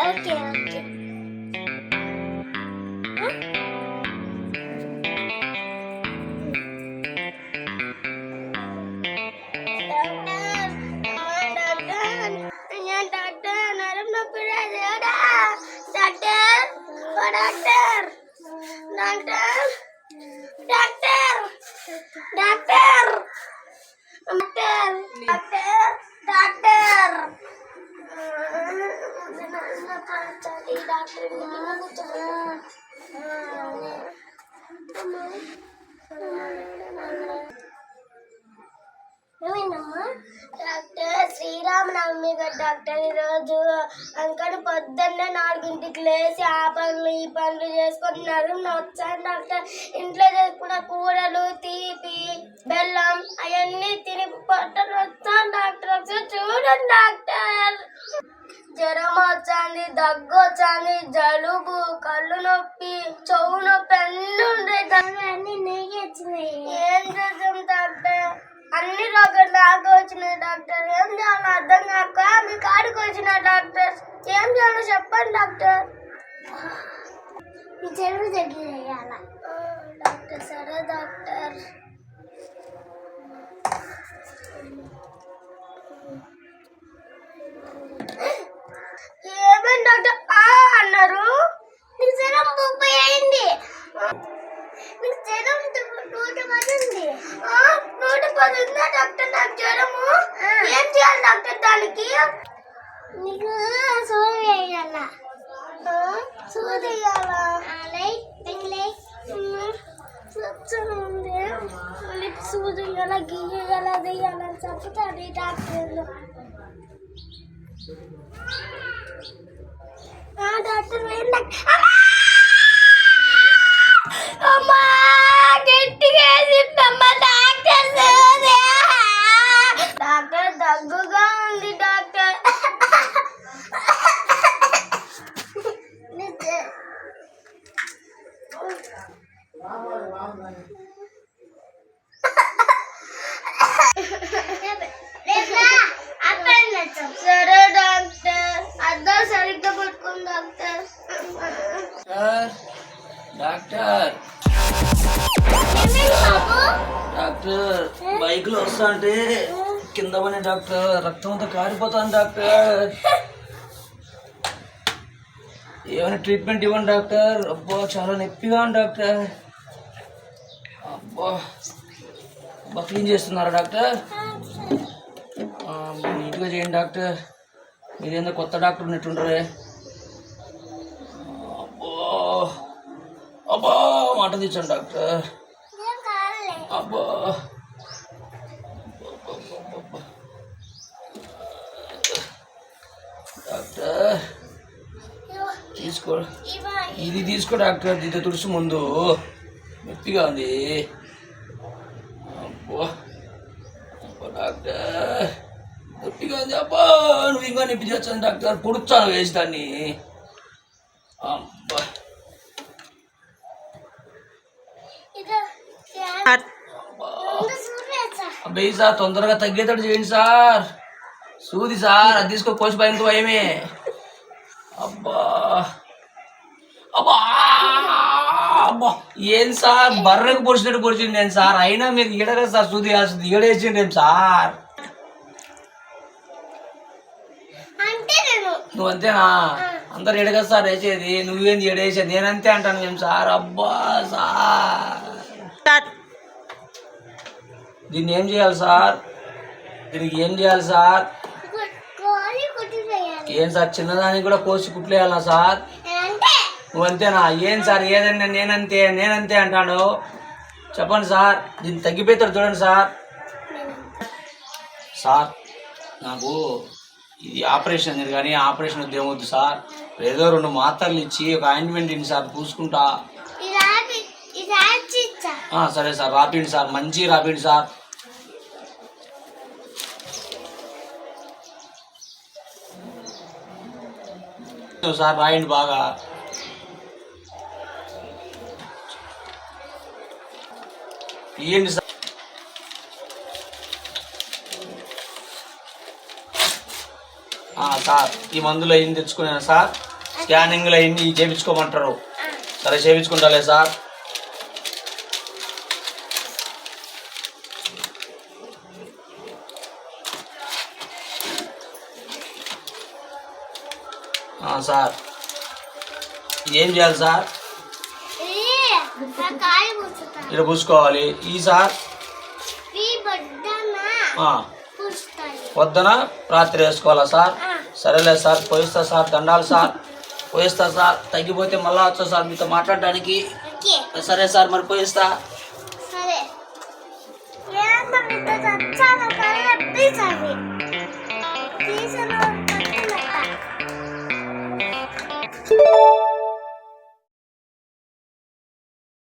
Okay okay Doctor! Doctor! Doctor! Doctor! Doctor doctor doctor doctor Sriramanavami doctor ఈరోజు అంకని పొద్దున్నే నాలుగింటికి లేచి ఆ పనులు ఈ పనులు చేసుకుంటున్నారు వచ్చాను డాక్టర్ ఇంట్లో చేసుకున్న కూరలు తీపి బెల్లం అవన్నీ తిని పొట్టలు వచ్చింది దగ్గు వచ్చింది జలుబు కళ్ళు నొప్పి చెవు నొప్పి అన్ని ఉండే అన్ని నెయ్యి వచ్చినాయి. ఏం చేద్దాం డాక్టర్? అన్ని రోగాలు నాకు వచ్చినాయి డాక్టర్. ఏం చేయాలో అర్థం కాక మీ కాడికి వచ్చిన డాక్టర్. ఏం చేయాలో చెప్పండి డాక్టర్. ఈ చెరువు దగ్గర డాక్టర్ సరే డాక్టర్. దానికి నీకు సూది వేయాల? సూది వేయాలా? ఉంది నీకు సూది వేయాల గీయాల వేయాలని చెప్తాను డాక్టర్లు. ఆ డాక్టర్ వేయండి. బైక్లో వస్తా అంటే కింద పని డాక్టర్ రక్తం అంతా కారిపోతాను డాక్టర్. ఏమైనా ట్రీట్మెంట్ ఇవ్వండి డాక్టర్? అబ్బా చాలా నొప్పిగా ఉంది డాక్టర్. అబ్బా అబ్బా క్లీన్ చేస్తున్నారా డాక్టర్? నీట్గా చేయండి డాక్టర్. మీరేందో కొత్త డాక్టర్ ఉన్నట్టుంటారే అబ్బా అబ్బా మాట తెచ్చాను డాక్టర్. అబ్బా డాక్టర్ తీసుకో ఇది తీసుకో డాక్టర్ దీంతో తుడుసు ముందు నొప్పిగా ఉంది అబ్బా అబ్బా డాక్టర్ నొప్పిగా ఉంది అబ్బా నువ్వు ఇంకా నొప్పి చేస్తాను డాక్టర్ పొడుచాను వేసి దాన్ని అబ్బా అబ్బా అబ్బాయి సార్ తొందరగా తగ్గేటట్టు చేయండి సార్ సూది సార్ అది తీసుకో కోసి భయంతో భయమే అబ్బా అబ్బా ఏం సార్? బర్రెకు పొడిచినట్టు పొడిచింది నేను సార్. అయినా మీరు ఈడగా సార్ సూది వేస్తుంది ఈడేసిండి ఏం సార్. నువ్వు అంతేనా? అందరు ఎడగా సార్ వేసేది. నువ్వేంది ఎడేసేది నేనంతే అంటాను ఏం సార్. అబ్బా సార్. దీన్ని ఏం చేయాలి సార్? దీనికి ఏం చేయాలి సార్? ఏం సార్? చిన్నదానికి కూడా కోసి కుట్లేయాలా సార్? నువ్వు అంతేనా ఏం సార్ ఏదన్నా నేనంతే నేనంతే అంటాడు. చెప్పండి సార్ దీన్ని తగ్గిపోతాడు చూడండి సార్. సార్ నాకు ఇది ఆపరేషన్ అనేది కానీ ఆపరేషన్ వద్దు సార్. ఏదో రెండు మాత్రలు ఇచ్చి ఒక ఆయింట్మెంట్ ఇన్ని సార్ పూసుకుంటా. సరే సార్ రాపిండి సార్ మంచి రాపిండి సార్. సార్ రాయండి బాగా. ఇయ్యండి సార్? సార్ ఈ మందులు అయింది తెచ్చుకున్నాను సార్? స్కానింగ్లు అయింది చేయించుకోమంటారు సరే చేయించుకుంటాలే సార్. సార్. ఏం చేయాలి సార్? ఇక్కడ పూసుకోవాలి ఈ సార్ ఈ బొడ్డన ఆ, పూస్తాయి పొద్దున రాత్రి వేసుకోవాలా సార్ ఆ. సరేలే సార్ పోయిస్తా సార్ దండాలు సార్ పోయిస్తా సార్ తగ్గిపోతే మళ్ళా వచ్చా సార్ మీతో మాట్లాడడానికి ఓకే సరే సార్ మరి పోయిస్తా సరే